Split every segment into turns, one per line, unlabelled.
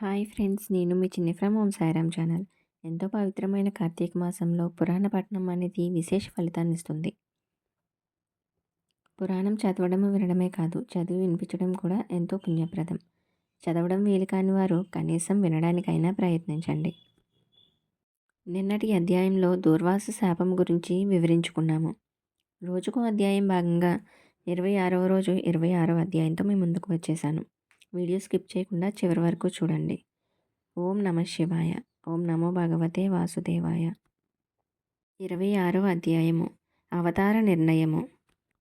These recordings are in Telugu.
హాయ్ ఫ్రెండ్స్ నేను మీ చిన్ని ఫ్రమ్ ఓం సాయిరామ్ ఛానల్. ఎంతో పవిత్రమైన కార్తీక మాసంలో పురాణ పఠనం అనేది విశేష ఫలితాన్ని ఇస్తుంది. పురాణం చదవడం వినడమే కాదు చదివి వినిపించడం కూడా ఎంతో పుణ్యప్రదం. చదవడం వీలు కాని వారు కనీసం వినడానికైనా ప్రయత్నించండి. నిన్నటి అధ్యాయంలో దూర్వాస శాపం గురించి వివరించుకున్నాము. రోజుకో అధ్యాయం భాగంగా ఇరవై ఆరవ రోజు ఇరవై ఆరవ అధ్యాయంతో మీ ముందుకు వచ్చేసాను. వీడియో స్కిప్ చేయకుండా చివరి వరకు చూడండి. ఓం నమ శివాయ. ఓం నమో భగవతే వాసుదేవాయ. ఇరవై ఆరో అధ్యాయము. అవతార నిర్ణయము.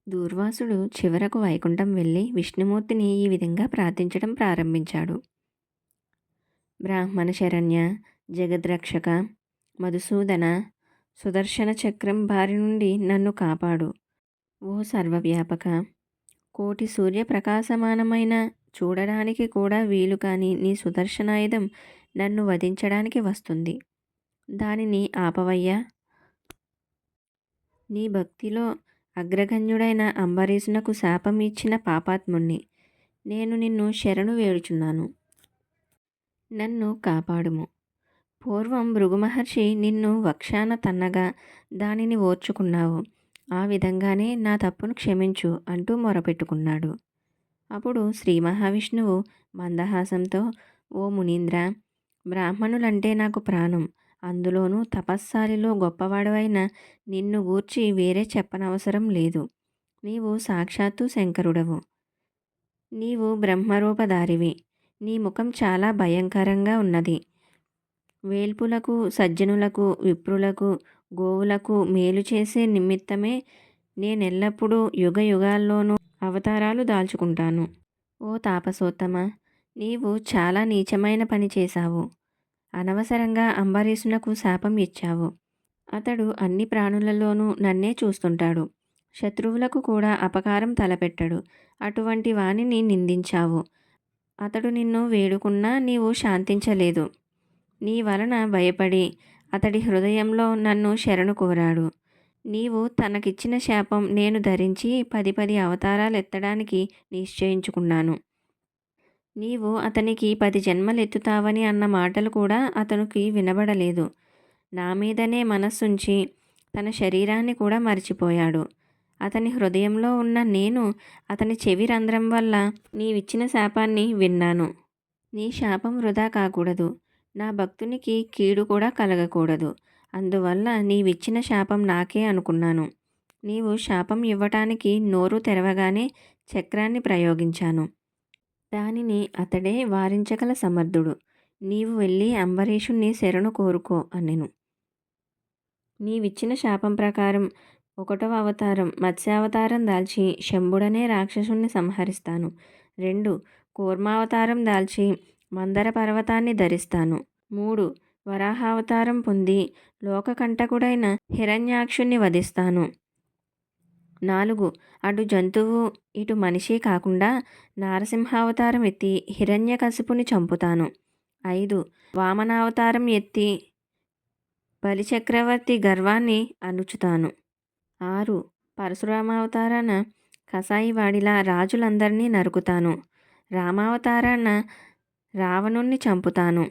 దూర్వాసుడు చివరకు వైకుంఠం వెళ్ళి విష్ణుమూర్తిని ఈ విధంగా ప్రార్థించడం ప్రారంభించాడు. బ్రాహ్మణ శరణ్య జగద్రక్షక మధుసూదన సుదర్శన చక్రం బారి నుండి నన్ను కాపాడు. ఓ సర్వవ్యాపక కోటి సూర్యప్రకాశమానమైన చూడడానికి కూడా వీలు కాని నీ సుదర్శనాయుధం నన్ను వధించడానికి వస్తుంది. దానిని ఆపవయ్యా. నీ భక్తిలో అగ్రగణ్యుడైన అంబరీషునకు శాపం ఇచ్చిన పాపాత్ముణ్ణి నేను నిన్ను శరణు వేడుచున్నాను. నన్ను కాపాడుము. పూర్వం భృగుమహర్షి నిన్ను వక్షాన తన్నగా దానిని ఓర్చుకున్నావు. ఆ విధంగానే నా తప్పును క్షమించు అంటూ మొరపెట్టుకున్నాడు. అప్పుడు శ్రీ మహావిష్ణువు మందహాసంతో ఓ మునీంద్ర బ్రాహ్మణులంటే నాకు ప్రాణం. అందులోనూ తపస్సాలిలో గొప్పవాడవైన నిన్ను గూర్చి వేరే చెప్పనవసరం లేదు. నీవు సాక్షాత్తు శంకరుడవు. నీవు బ్రహ్మరూపధారివి. నీ ముఖం చాలా భయంకరంగా ఉన్నది. వేల్పులకు సజ్జనులకు విప్రులకు గోవులకు మేలు చేసే నిమిత్తమే నేనెల్లప్పుడూ యుగ యుగాల్లోనూ అవతారాలు దాల్చుకుంటాను. ఓ తాపసోత్తమ! నీవు చాలా నీచమైన పని చేశావు. అనవసరంగా అంబరీషునకు శాపం ఇచ్చావు. అతడు అన్ని ప్రాణులలోనూ నన్నే చూస్తుంటాడు. శత్రువులకు కూడా అపకారం తలపెట్టడు. అటువంటి వాణిని నిందించావు. అతడు నిన్ను వేడుకున్నా నీవు శాంతించలేదు. నీ వలన భయపడి అతడి హృదయంలో నన్ను శరణు కోరాడు. నీవు తనకిచ్చిన శాపం నేను ధరించి పది పది అవతారాలు ఎత్తడానికి నిశ్చయించుకున్నాను. నీవు అతనికి పది జన్మలు ఎత్తుతావని అన్న మాటలు కూడా అతనికి వినబడలేదు. నా మీదనే మనస్సుంచి తన శరీరాన్ని కూడా మర్చిపోయాడు. అతని హృదయంలో ఉన్న నేను అతని చెవి రంధ్రం వల్ల నీవిచ్చిన శాపాన్ని విన్నాను. నీ శాపం వృధా కాకూడదు. నా భక్తునికి కీడు కూడా కలగకూడదు. అందువల్ల నీవిచ్చిన శాపం నాకే అనుకున్నాను. నీవు శాపం ఇవ్వటానికి నోరు తెరవగానే చక్రాన్ని ప్రయోగించాను. దానిని అతడే వారించగల సమర్థుడు. నీవు వెళ్ళి అంబరీషుణ్ణి శరణు కోరుకో అనెను. నీవిచ్చిన శాపం ప్రకారం ఒకటవ అవతారం మత్స్యావతారం దాల్చి శంభుడనే రాక్షసుణ్ణి సంహరిస్తాను. రెండు కూర్మావతారం దాల్చి మందర పర్వతాన్ని ధరిస్తాను. మూడు. వరాహావతారం పొంది లోకకంటకుడైన హిరణ్యాక్షుణ్ణి వధిస్తాను. నాలుగు. అటు జంతువు ఇటు మనిషి కాకుండా నారసింహావతారం ఎత్తి హిరణ్యకశిపుని చంపుతాను. ఐదు. వామనావతారం ఎత్తి బలిచక్రవర్తి గర్వాన్ని అణుచుతాను. ఆరు. పరశురామావతారాన కసాయివాడిలా రాజులందరినీ నరుకుతాను. రామావతారాన రావణుణ్ణి చంపుతాను.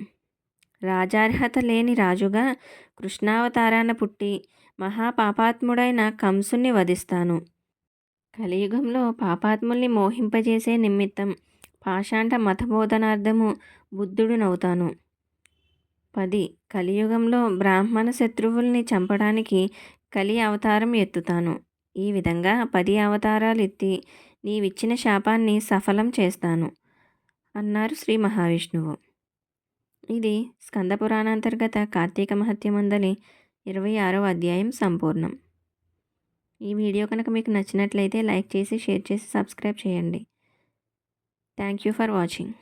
రాజార్హత లేని రాజుగా కృష్ణావతారాన పుట్టి మహాపాపాత్ముడైన కంసుని వధిస్తాను. కలియుగంలో పాపాత్ముల్ని మోహింపజేసే నిమిత్తం పాషాండ మతబోధనార్థము బుద్ధుడునవుతాను. పది. కలియుగంలో బ్రాహ్మణ శత్రువుల్ని చంపడానికి కలి అవతారం ఎత్తుతాను. ఈ విధంగా పది అవతారాలు ఎత్తి నీవిచ్చిన శాపాన్ని సఫలం చేస్తాను. అన్నారు శ్రీ మహావిష్ణువు. ఇది స్కంద పురాణాంతర్గత కార్తీక మహత్యమందలి ఇరవై ఆరవ అధ్యాయం సంపూర్ణం. ఈ వీడియో కనుక మీకు నచ్చినట్లయితే లైక్ చేసి షేర్ చేసి సబ్స్క్రైబ్ చేయండి. Thank you for watching.